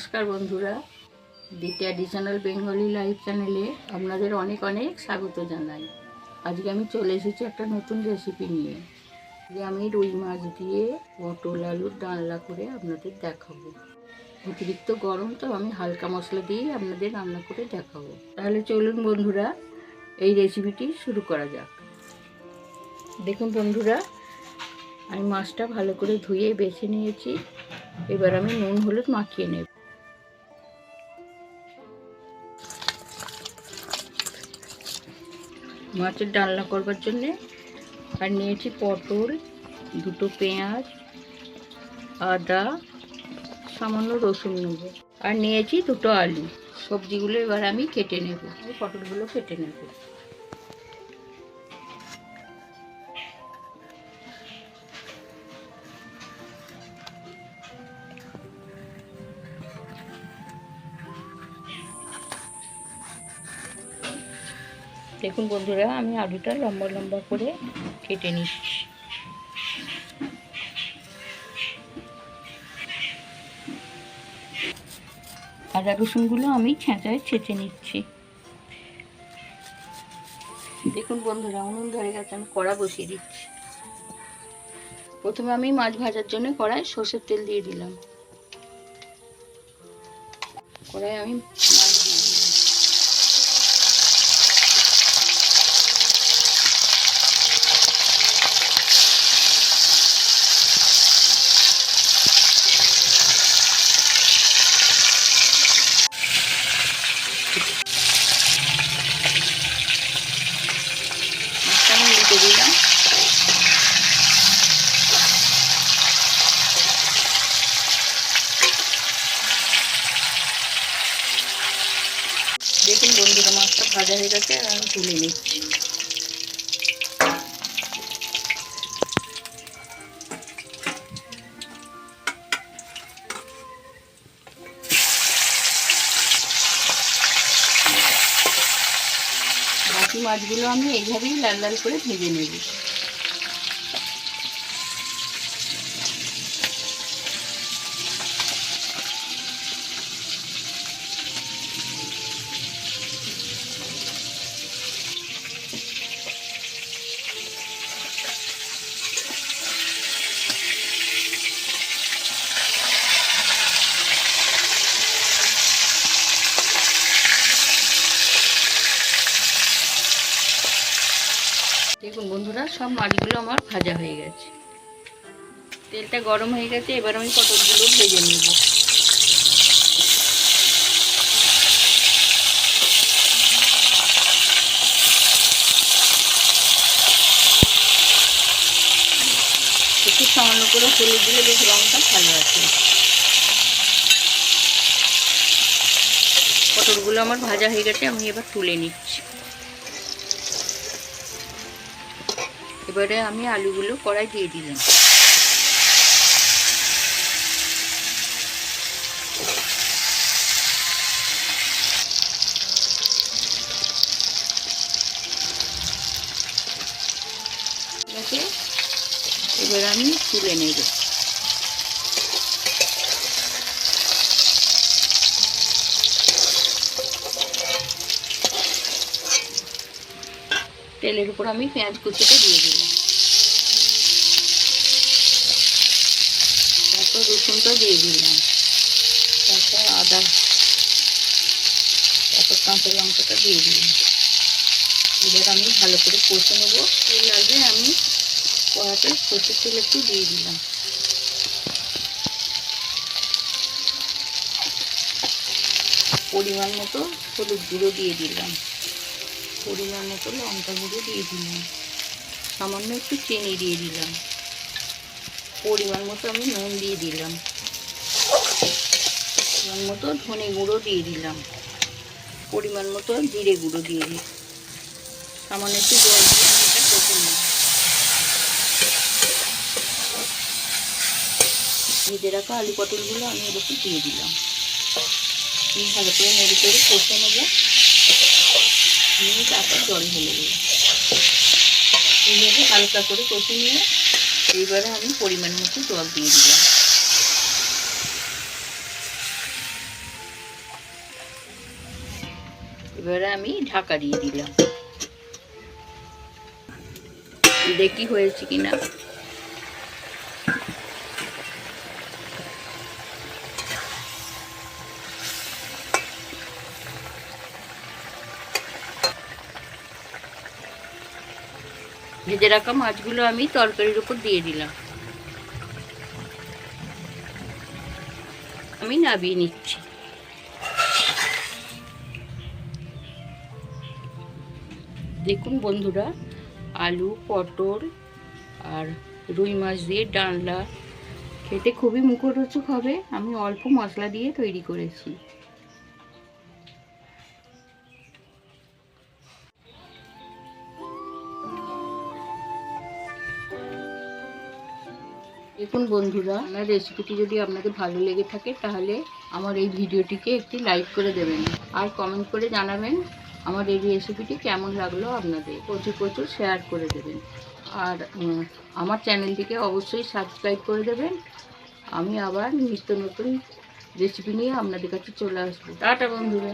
নমস্কার বন্ধুরা দি traditional Bengali live চ্যানেলে আপনাদের অনেক অনেক স্বাগত জানাই। আজকে আমি চলে এসেছি একটা নতুন রেসিপি নিয়ে, যে আমি রুই মাছ দিয়ে পটল আলুর ডালনা করে আপনাদের দেখাবো। অতিরিক্ত গরম তো আমি হালকা মশলা দিয়ে আপনাদের রান্না করে দেখাবো। তাহলে চলুন বন্ধুরা, এই রেসিপিটি শুরু করা যাক। দেখুন বন্ধুরা, আমি মাছটা ভালো করে ধুয়ে বেছে নিয়েছি। এবার আমি নুন হলুদ মাখিয়ে নেব। মাছের ডালনা করবার জন্যে। আর নিয়েছি পটল, দুটো পেঁয়াজ, আদা, সামান্য রসুন নেব আর নিয়েছি দুটো আলু। সবজিগুলো এবার আমি কেটে নেব। পটলগুলো কেটে নেব। দেখুন বন্ধুরা, আমি আলুটা লম্বা লম্বা করে কেটে নিচ্ছি। আদা রসুনগুলো আমি ছেঁচায় ছেঁচে নিচ্ছি। দেখুন বন্ধুরা, উনুন ধরে গেছে, আমি কড়া বসিয়ে দিচ্ছি। প্রথমে আমি মাছ ভাজার জন্য কড়াই সর্ষের তেল দিয়ে দিলাম। কড়াই আমি মাছ দিয়ে দিলাম মাছটা আমি উল্টে দিলাম দেখুন বন্ধুরা মাছটা ভাজা হয়ে গেছে আমি তুলে নিচ্ছি। বাকি মাছগুলো আমি এইভাবেই লাল লাল করে ভেজে নেব। দেখুন সব মাছগুলো আমার ভাজা হয়ে গেছে। তেলটা গরম হয়ে গেছে, এবার আমি পটলগুলো ভেজে নেব। একটু সামান্য করে হলুদ দিলে বেশ রঙটা ভালো আছে পটলগুলো আমার ভাজা হয়ে গেছে, আমি এবার তুলে নিচ্ছি। এবারে আমি আলুগুলো কড়াই দিয়ে দিলাম। এবার আমি তুলে নেব। তেলের উপর আমি পেঁয়াজ কুচিটা দিয়ে দিলাম। তারপর রসুনটা দিয়ে দিলাম। তারপর আদা, তারপর কাঁচা লঙ্কাটা দিয়ে দিলাম। এবার আমি ভালো করে কষে নেব। তেল আগে আমি কড়াতে সর্ষের তেল একটু দিয়ে দিলাম। পরিমাণ মতো হলুদ গুঁড়ো দিয়ে দিলাম। পরিমাণ মতো লঙ্কা গুঁড়ো দিয়ে দিলাম। সামান্য একটু চিনি দিয়ে দিলাম। পরিমাণ মতো আমি নুন দিয়ে দিলাম। পরিমাণ মতো ধনে গুঁড়ো দিয়ে দিলাম। পরিমাণ মতো জিরে গুঁড়ো দিয়ে দিই সামান্য একটু জল দিয়ে এটা কষে নিই রাখা আলু পটলগুলো আমি এর দিয়ে দিলাম। ভালো করে নেড়ে করে কষে নেব। নিয়ে তারপর জল ঢেলে দিই এইভাবে হালকা করে কষে নিয়ে এইবারে আমি পরিমাণ মতো জল দিয়ে দিলাম। এবারে আমি ঢাকা দিয়ে দিলাম। দেখি হয়েছে কিনা। ভেজে রাখা মাছগুলো আমি তরকারির উপর দিয়ে দিলাম। আমি নাবিয়ে নিচ্ছি। দেখুন বন্ধুরা, আলু, পটল আর রুই মাছ দিয়ে ডালনা। খেতে খুবই মুখরোচক হবে। আমি অল্প মশলা দিয়ে তৈরি করেছি। দেখুন বন্ধুরা, আমার রেসিপিটি যদি আপনাদের ভালো লেগে থাকে, তাহলে আমার এই ভিডিওটিকে একটি লাইক করে দেবেন। আর কমেন্ট করে জানাবেন আমার এই রেসিপিটি কেমন লাগল আপনাদের। প্রচুর প্রচুর শেয়ার করে দেবেন। আর আমার চ্যানেলটিকে অবশ্যই সাবস্ক্রাইব করে দেবেন। আমি আবার নিত্য নতুন রেসিপি নিয়ে আপনাদের কাছে চলে আসব। টাটা বন্ধুরা।